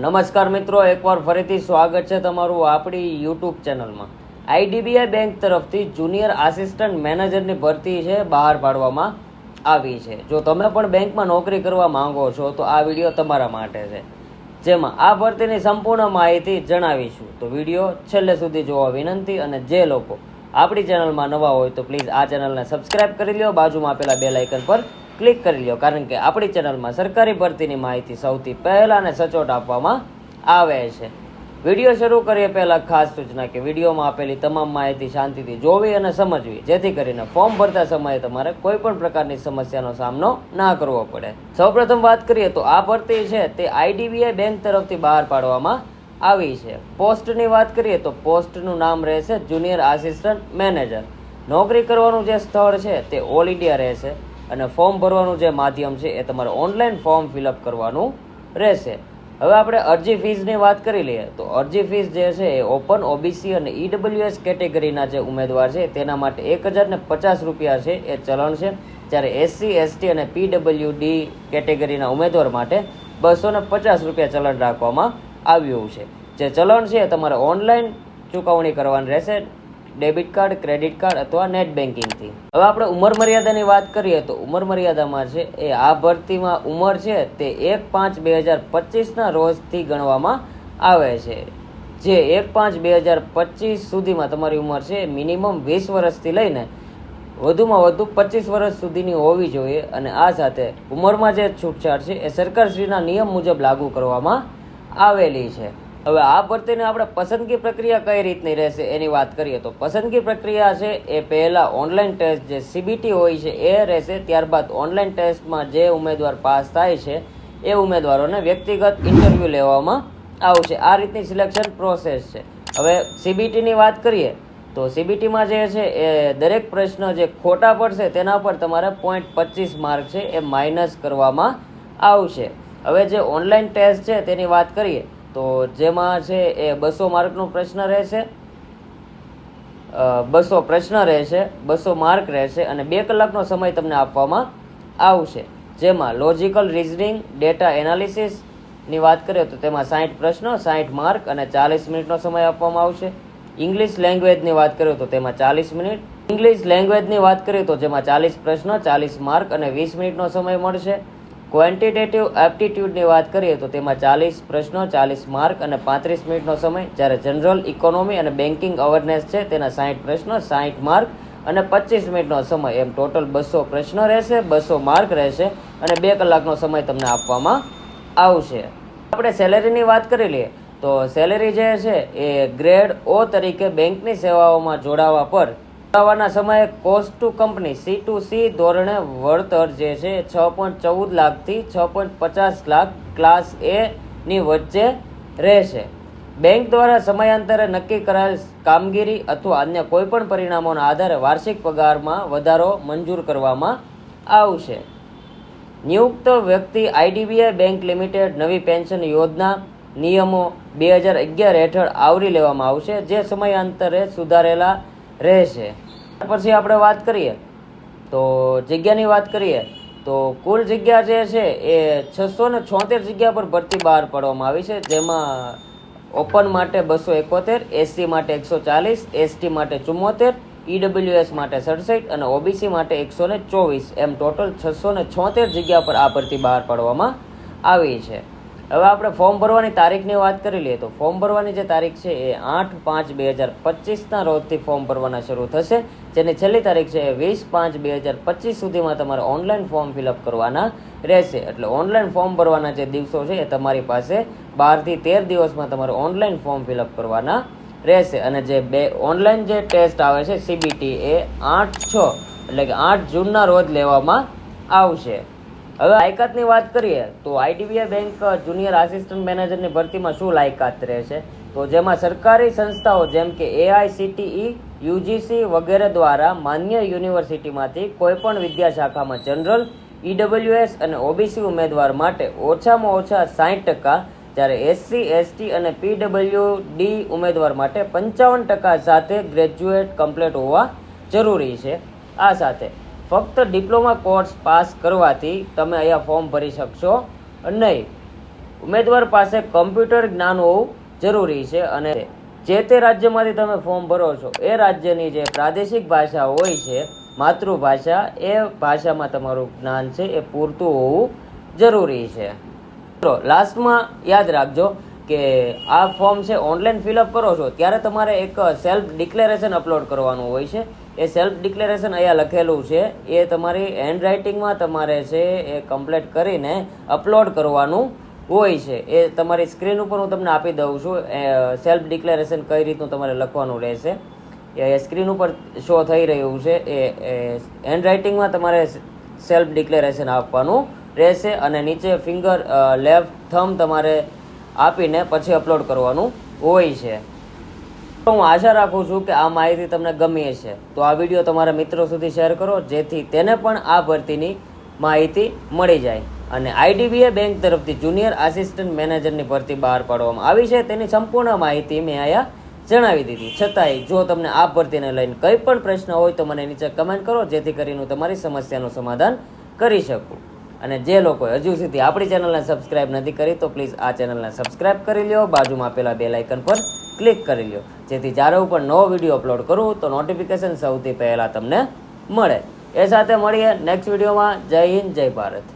નમસ્કાર મિત્રો, એકવાર ફરીથી સ્વાગત છે તમારું આપણી યુટ્યુબ ચેનલમાં. આઈડીબીઆઈ બેંક તરફથી જુનિયર આસિસ્ટન્ટ મેનેજરની ભરતી છે, બહાર પાડવામાં આવી છે. જો તમે પણ બેંકમાં નોકરી કરવા માંગો છો, તો આ વીડિયો તમારા માટે છે. જેમાં આ ભરતીની સંપૂર્ણ માહિતી જણાવીશું. તો વીડિયો છેલ્લે સુધી જોવા વિનંતી અને જે લોકો આપણી ચેનલમાં નવા હોય, તો પ્લીઝ આ ચેનલને સબસ્ક્રાઇબ કરી લ્યો. બાજુમાં આપેલા બે લાઇકન પર ક્લિક કરી લ્યો, કારણ કે આપણી ચેનલમાં સરકારી ભરતીની માહિતી સૌથી પહેલાં અને સચોટ આપવામાં આવે છે. વીડિયો શરૂ કરીએ પહેલાં ખાસ સૂચના કે વિડીયોમાં આપેલી તમામ માહિતી શાંતિથી જોવી અને સમજવી, જેથી કરીને ફોર્મ ભરતા સમયે તમારે કોઈ પણ પ્રકારની સમસ્યાનો સામનો ના કરવો પડે. સૌપ્રથમ વાત કરીએ તો આ ભરતી છે તે આઈડીબીઆઈ બેંક તરફથી બહાર પાડવામાં આવી છે. પોસ્ટની વાત કરીએ તો પોસ્ટનું નામ રહેશે જુનિયર આસિસ્ટન્ટ મેનેજર. નોકરી કરવાનું જે સ્થળ છે તે ઓલ ઇન્ડિયા રહેશે. અને ફોર્મ ભરવાનું જે માધ્યમ છે એ તમારે ઓનલાઈન ફોર્મ ફિલઅપ કરવાનું રહેશે. હવે આપણે અરજી ફીસની વાત કરી લઈએ, તો અરજી ફીસ જે છે એ ઓપન, ઓબીસી અને ઈડબ્લ્યુએસ કેટેગરીના જે ઉમેદવાર છે, તેના માટે એક હજાર ને પચાસ રૂપિયા છે એ ચલણ છે. જ્યારે એસસી, એસટી અને પીડબ્લ્યુડી કેટેગરીના ઉમેદવાર માટે બસો પચાસ રૂપિયા ચલણ રાખવામાં આવ્યું છે. જે ચલણ છે એ તમારે ઓનલાઈન ચૂકવણી કરવાની રહેશે. ડેબિટ કાર્ડ, ક્રેડિટ કાર્ડ અથવા નેટ બેન્કિંગથી હવે આપણે ઉંમર મર્યાદાની વાત કરીએ તો ઉંમર મર્યાદામાં છે એ આ ભરતીમાં ઉંમર છે તે એક પાંચ બે હજાર પચીસના રોજથી ગણવામાં આવે છે. જે એક પાંચ બે હજાર પચીસ સુધીમાં તમારી ઉંમર છે મિનિમમ વીસ વર્ષથી લઈને વધુમાં વધુ પચીસ વર્ષ સુધીની હોવી જોઈએ અને આ સાથે ઉંમરમાં જે છૂટછાટ છે એ સરકારશ્રીના નિયમ મુજબ લાગુ કરવામાં આવેલી છે. હવે આ ભરતીની આપણે પસંદગી પ્રક્રિયા કઈ રીતની રહેશે એની વાત કરીએ તો પસંદગી પ્રક્રિયા છે એ પહેલાં ઓનલાઈન ટેસ્ટ જે સીબીટી હોય છે એ રહેશે, ત્યારબાદ ઓનલાઈન ટેસ્ટમાં જે ઉમેદવાર પાસ થાય છે એ ઉમેદવારોને વ્યક્તિગત ઇન્ટરવ્યૂ લેવામાં આવશે. આ રીતની સિલેક્શન પ્રોસેસ છે. હવે સીબીટીની વાત કરીએ તો સીબીટીમાં જે છે એ દરેક પ્રશ્ન જે ખોટા પડશે તેના પર તમારે પોઈન્ટ પચીસ માર્ક છે એ માઇનસ કરવામાં આવશે. હવે જે ઓનલાઈન ટેસ્ટ છે તેની વાત કરીએ તો જેમાં છે એ બસો માર્કનો પ્રશ્ન રહેશે. બસો પ્રશ્ન રહેશે, બસો માર્ક રહેશે અને બે કલાકનો સમય તમને આપવામાં આવશે. જેમાં લોજિકલ રિઝનિંગ, ડેટા એનાલિસિસની વાત કરીએ તો તેમાં સાઠ પ્રશ્નો સાઠ માર્ક અને ચાલીસ મિનિટનો સમય આપવામાં આવશે. ઇંગ્લિશ લેંગ્વેજની વાત કરીએ તો તેમાં ચાલીસ મિનિટ. ઇંગ્લિશ લેંગ્વેજની વાત કરીએ તો જેમાં ચાલીસ પ્રશ્નો, ચાલીસ માર્ક અને વીસ મિનિટનો સમય મળશે. ક્વોન્ટિટેટિવ એપ્ટિટ્યૂડની વાત કરીએ તો તેમાં ચાલીસ પ્રશ્નો, ચાલીસ માર્ક અને પાંત્રીસ મિનિટનો સમય. જ્યારે જનરલ ઇકોનોમી અને બેન્કિંગ અવેરનેસ છે, તેના સાઠ પ્રશ્નો સાઠ માર્ક અને પચીસ મિનિટનો સમય. એમ ટોટલ બસો પ્રશ્નો રહેશે, બસો માર્ક રહેશે અને બે કલાકનો સમય તમને આપવામાં આવશે. આપણે સેલેરીની વાત કરી લઈએ તો સેલેરી જે છે, એ ગ્રેડ ઓ તરીકે બેંકની સેવાઓમાં જોડાવા પર જોડાવાના સમયે cost to company C to C ધોરણે વળતર જે છે. છ પોઈન્ટ ચૌદ લાખથી છ પોઈન્ટ પચાસ લાખ ક્લાસ એની વચ્ચે રહેશે. બેંક દ્વારા સમયાંતરે નક્કી કરાયેલ કામગીરી અથવા અન્ય કોઈપણ પરિણામોના આધારે વાર્ષિક પગારમાં વધારો મંજૂર કરવામાં આવશે. નિયુક્ત વ્યક્તિ આઈડીબીઆઈ બેંક લિમિટેડ નવી પેન્શન યોજના નિયમો બે હજાર અગિયાર હેઠળ આવરી લેવામાં આવશે, જે સમયાંતરે સુધારેલા રહેશે. પછી આપણે વાત કરીએ. તો જગ્યાની વાત કરીએ, તો કુલ જગ્યા જે છે એ છસો ને છોતેર જગ્યા પર ભરતી બહાર પાડવામાં આવી છે. જેમાં ઓપન માટે બસો એકોતેર, એસસી માટે એકસો ચાલીસ, એસટી માટે ચુમ્મોતેર, ઈડબ્લ્યુએસ માટે સડસઠ અને ઓબીસી માટે એકસો ને ચોવીસ. એમ ટોટલ છસો ને છોતેર જગ્યા પર આ ભરતી બહાર પાડવામાં આવી છે. હવે આપણે ફોર્મ ભરવાની તારીખની વાત કરી લઈએ તો ફોર્મ ભરવાની જે તારીખ છે એ આઠ પાંચ બે હજાર પચીસના રોજથી ફોર્મ ભરવાના શરૂ થશે. જેની છેલ્લી તારીખ છે એ વીસ પાંચ બે હજાર પચીસ સુધીમાં તમારે ઓનલાઈન ફોર્મ ફિલઅપ કરવાના રહેશે. એટલે ઓનલાઈન ફોર્મ ભરવાના જે દિવસો છે એ તમારી પાસે બારથી તેર દિવસમાં તમારે ઓનલાઈન ફોર્મ ફિલઅપ કરવાના રહેશે. અને જે બે ઓનલાઈન જે ટેસ્ટ આવે છે સીબીટી એ આઠ છ એટલે કે આઠ જૂનના રોજ લેવામાં આવશે. હવે લાયકાતની વાત કરીએ તો આઈડીબીઆઈ બેંક જુનિયર આસિસ્ટન્ટ મેનેજરની ભરતીમાં શું લાયકાત રહેશે? તો જેમાં સરકારી સંસ્થાઓ જેમ કે એઆઈસીટીઈ, યુજીસી વગેરે દ્વારા માન્ય યુનિવર્સિટીમાંથી કોઈપણ વિદ્યા શાખામાં જનરલ, ઈડબ્લ્યુએસ અને ઓબીસી ઉમેદવાર માટે ઓછામાં ઓછા સાઠ ટકા, જ્યારે એસસી, એસટી અને પીડબ્લ્યુ ડી ઉમેદવાર માટે પંચાવન ટકા સાથે ગ્રેજ્યુએટ કમ્પ્લીટ હોવા જરૂરી છે. આ સાથે ફક્ત ડિપ્લોમા કોર્સ પાસ કરવાથી તમે અહીંયા ફોર્મ ભરી શકશો નહીં, ઉમેદવાર પાસે કમ્પ્યુટર જ્ઞાન હોવું જરૂરી છે અને જે તે રાજ્યમાંથી તમે ફોર્મ ભરો છો, એ રાજ્યની જે પ્રાદેશિક ભાષા હોય છે, માતૃભાષા, એ ભાષામાં તમારું જ્ઞાન છે, એ પૂરતું હોવું જરૂરી છે. મિત્રો લાસ્ટમાં યાદ રાખજો કે આ ફોર્મ છે ઓનલાઈન ફિલઅપ કરો છો, ત્યારે તમારે એક સેલ્ફ ડિક્લેરેશન અપલોડ કરવાનું હોય છે એ સેલ્ફ ડિક્લેરેશન અહીંયા લખેલું છે. એ તમારી હેન્ડ રાઇટિંગમાં તમારે છે એ કમ્પ્લેટ કરીને અપલોડ કરવાનું હોય છે. એ તમારી સ્ક્રીન ઉપર હું તમને આપી દઉં છું. સેલ્ફ ડિક્લેરેશન કઈ રીતનું તમારે લખવાનું રહેશે. એ સ્ક્રીન ઉપર શો થઈ રહ્યું છે. એ હેન્ડ રાઇટિંગમાં તમારે સેલ્ફ ડિક્લેરેશન આપવાનું રહેશે અને નીચે ફિંગર લેફ્ટ થમ તમારે આપીને પછી અપલોડ કરવાનું હોય છે. હું આશા રાખું છું કે આ માહિતી તમને ગમી હશે. તો આ વીડિયો તમારા મિત્રો સુધી શેર કરો, જેથી તેને પણ આ ભરતીની માહિતી મળી જાય. અને આઈડીબીએ બેંક તરફથી જુનિયર આસિસ્ટન્ટ મેનેજરની ભરતી બહાર પાડવામાં આવી છે. તેની સંપૂર્ણ માહિતી મેં અહીંયા જણાવી દીધી. છતાંય, જો તમને આ ભરતીને લઈને કંઈ પણ પ્રશ્ન હોય, તો મને નીચે કમેન્ટ કરો, જેથી કરીને હું તમારી સમસ્યાનું સમાધાન કરી શકું. અને જે લોકોએ હજુ સુધી આપણી ચેનલને સબસ્ક્રાઇબ નથી કરી, તો પ્લીઝ આ ચેનલને સબસ્ક્રાઇબ કરી લ્યો. બાજુમાં આપેલા બે લાઇકન પર ક્લિક કરી લો જેથી જ્યારે પણ નવો વીડિયો અપલોડ કરું, તો નોટિફિકેશન સૌથી પહેલાં તમને મળે. એ સાથે મળીએ નેક્સ્ટ વિડીયોમાં. જય હિન્દ, જય ભારત.